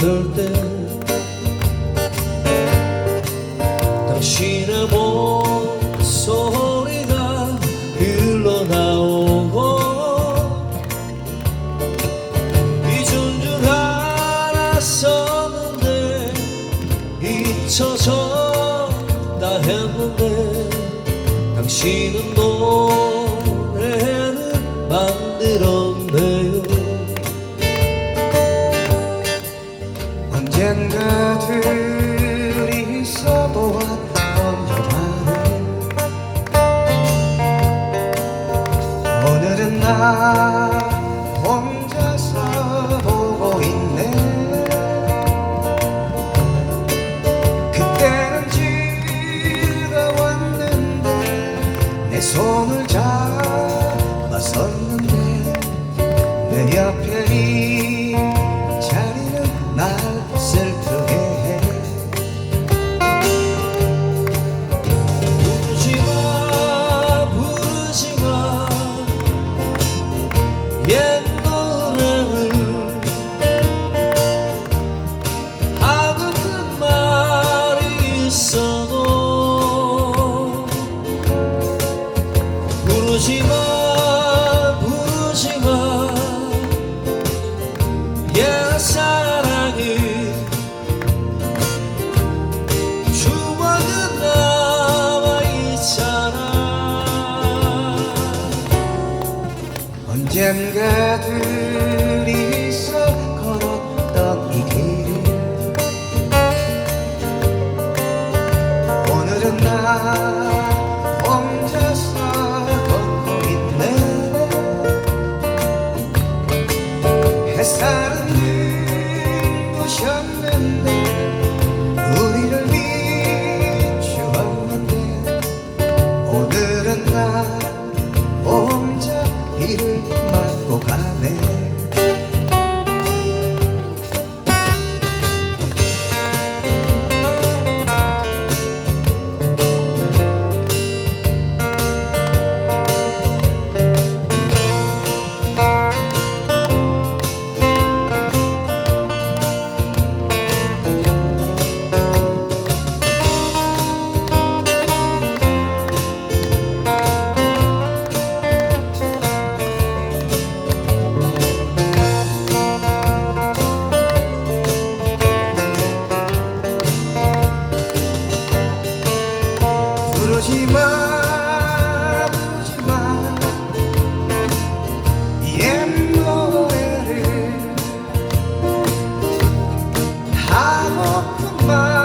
들 때 당신의 목소리가 흘러나오고 잊은 줄 알았었는데 잊혀서 다 했는데 당신은 노래를 만들었네요. 내 손을 잡았었는데 내 옆에 이 자리는 날 슬프게 해. 부르지마 부르지마. 옛 노래를 하고픈 말이 있어 오늘은 나 혼자 일을 fire.